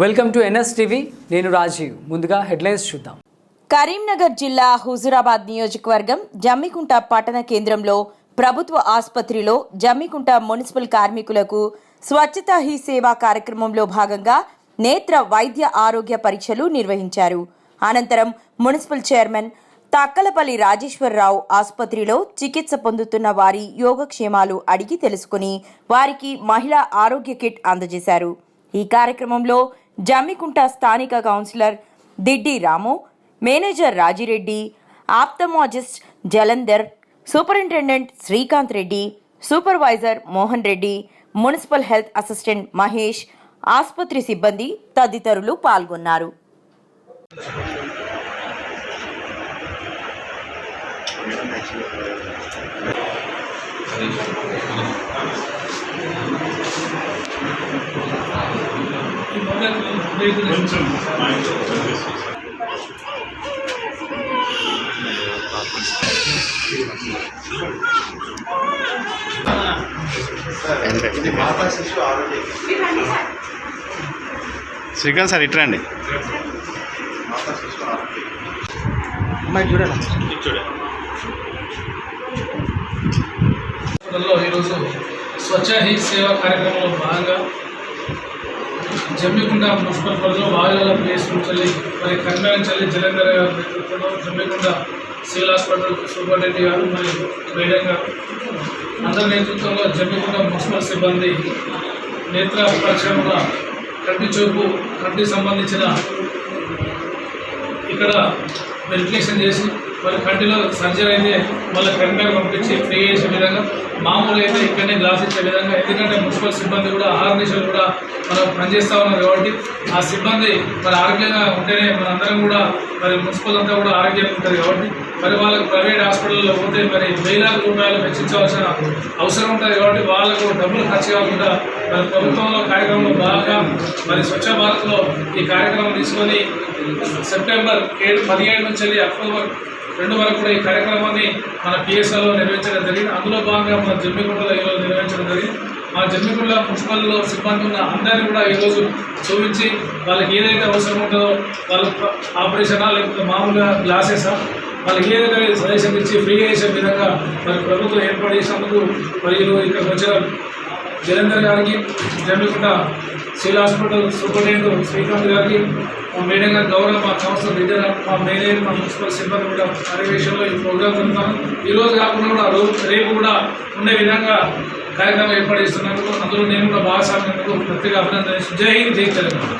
Welcome to NS TV. నేను రాజీవ్. ముందుగా headlines చూద్దాం. కరీంనగర్ జిల్లా హుజురాబాద్ నియోజకవర్గం జమ్మికుంట పట్టణ కేంద్రంలో ప్రభుత్వ ఆసుపత్రిలో జమ్మికుంట మున్సిపల్ కార్మికులకు స్వచ్ఛతా హీ సేవా కార్యక్రమంలో భాగంగా నేత్ర వైద్య ఆరోగ్య పరీక్షలు నిర్వహించారు. అనంతరం మున్సిపల్ చైర్మన్ తక్కలపల్లి రాజేశ్వరరావు ఆసుపత్రిలో చికిత్స పొందుతున్న వారి యోగక్షేమాలు అడిగి తెలుసుకుని వారికి మహిళా ఆరోగ్య కిట్ అందజేశారు. ఈ కార్యక్రమంలో జమ్మికుంట స్థానిక councillor Diddi Ramu manager Rajireddy ophthalmologist Jalandhar superintendent Srikanth Reddy supervisor Mohan Reddy municipal health assistant Mahesh ఆసుపత్రి సిబ్బంది తదితరులు పాల్గొన్నారు. కొంచెం శ్రీకాంత్ సార్ ఇట్రండి ఆరోగ్య హాస్పిటల్లో ఈరోజు స్వచ్ఛ హీ సేవా కార్యక్రమంలో భాగంగా జమ్మికుండ మున్సిపల్ పరిధిలో వాయుల ప్లేస్ నుంచి మరి కన్వెన్చల్లి జలంధర్ గారి నేతృత్వంలో జమ్మికుండ సివిల్ హాస్పిటల్ సూపరింటెండెంట్ గారు మరియు మేడం గారు. అందరి నేతృత్వంలో జమ్మికుండ మున్సిపల్ సిబ్బంది నేత్ర పరీక్షల కంటి చూపు కంటికి సంబంధించిన ఇక్కడ వెరిఫికేషన్ చేసి మరి కంటిలో సర్జరీ అయితే మళ్ళీ కరీంనగర్ పంపించి ఫ్రీ చేసే విధంగా మామూలుగా అయితే ఇక్కడనే గ్లాస్ ఇచ్చే విధంగా ఎందుకంటే మున్సిపల్ సిబ్బంది కూడా ఆహార నిషాలు కూడా మనం పనిచేస్తూ ఉన్నారు కాబట్టి ఆ సిబ్బంది మరి ఆరోగ్యంగా ఉంటేనే మనందరం కూడా మరి మున్సిపల్ అంతా కూడా ఆరోగ్యంగా ఉంటుంది కాబట్టి మరి వాళ్ళకు ప్రైవేట్ హాస్పిటల్లో పోతే మరి వేలాది రూపాయలు వెచ్చించవలసిన అవసరం ఉంటుంది కాబట్టి వాళ్ళకు డబ్బులు ఖర్చు కాకుండా మరి ప్రభుత్వంలో కార్యక్రమంలో బాగా మరి స్వచ్ఛ భారత్లో ఈ కార్యక్రమం తీసుకొని సెప్టెంబర్ ఏడు పదిహేడు నుంచి అక్టోబర్ రెండు వరకు కూడా ఈ కార్యక్రమాన్ని మన పిఎస్ఎల్లో నిర్వహించడం జరిగింది. అందులో భాగంగా మన జమ్మికుంటలో ఈరోజు నిర్వహించడం జరిగింది. మా జమ్మికుంట మున్సిపల్ సిబ్బంది ఉన్న అందరినీ కూడా ఈరోజు చూపించి వాళ్ళకి ఏదైతే అవసరం ఉంటుందో వాళ్ళ ఆపరేషనా లేకపోతే మామూలుగా గ్లాసెసా? వాళ్ళకి ఏదైతే సజెషన్ ఇచ్చి ఫ్రీగా చేసే విధంగా మరి ప్రభుత్వం ఏర్పాటు చేసినందుకు మరి ఈరోజు ఇక్కడికి వచ్చిన జలంధర్ గారికి Jammikunta civil hospital superintendent Srikanth గారికి మా మేడం గారి గౌరవ మా సంస్థ లీడర్ మా మేనేజర్ మా మున్సిపల్ సిబ్బంది కూడా పర్యవేక్షణలో ఈ ప్రోగ్రాం జరుగుతాను ఈ రోజు కాకుండా కూడా రోజు రేపు కూడా ఉండే విధంగా కార్యక్రమం ఏర్పాటు చేస్తున్నందుకు అందులో నేను కూడా భాగస్వామ్యందుకు ప్రత్యేక అభినందన జై హింద్ జై తెలంగాణ.